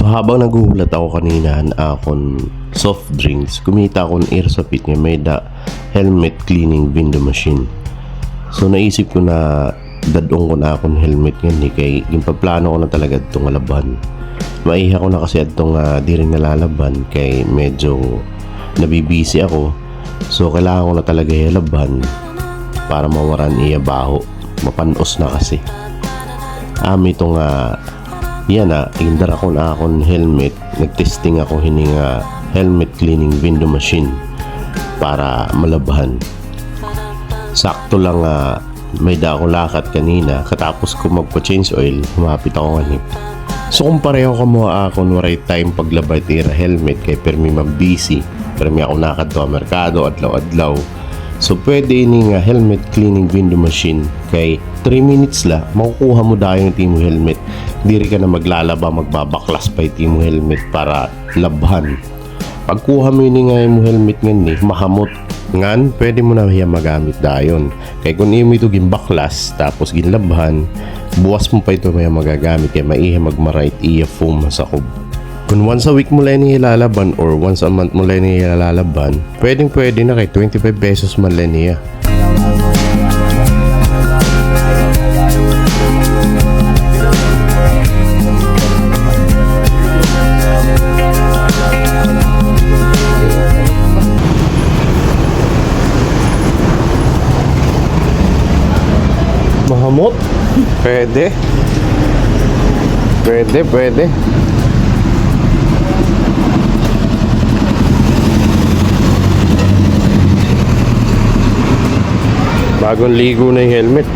So habang naguhulat ako kanina na akong soft drinks, kumita akong air sa pit nga may da helmet cleaning window machine. So naisip ko na dadong ko na akong helmet nga ni kay yung paplano ko na talaga itong laban. Maiha ko na kasi itong uh, di rin nalalaban kay medyo nabibisi ako. So kailangan ko na talaga ilaban para mawaran iya baho. Mapanos na kasi. Ami itong uh, yan na, indar ako na akong helmet. Nagtesting ako hininga helmet cleaning window machine para malabahan. Sakto lang nga may da akong lakat kanina katapos ko magpa-change oil, humapit ako kanip. So kung pareho ka mo akong waray time paglabay tira helmet kay permi mabisi, permi ako nakadto merkado adlaw-adlaw. So pwede ini nga helmet cleaning window machine kay 3 minutes la makukuha mo dayo yung team helmet. Diri ka na maglalaba magbabaklas pa yung team helmet para labhan. Pagkuha mo yun nga yung helmet nga ni mahamot ngan pwede mo na hiya magamit dayon. Kay kung imo ito gimbaklas tapos ginlabhan buwas mo pa ito may magagamit kaya maiha magmarait iya foam sa kub. Kung once a week mo lang niya ilalaban or once a month mo lang niya ilalaban, pwedeng pwede na kay 25 pesos man lang niya. Mahamot? Pwede. Pwede, pwede. Bagong ligo na yung helmet.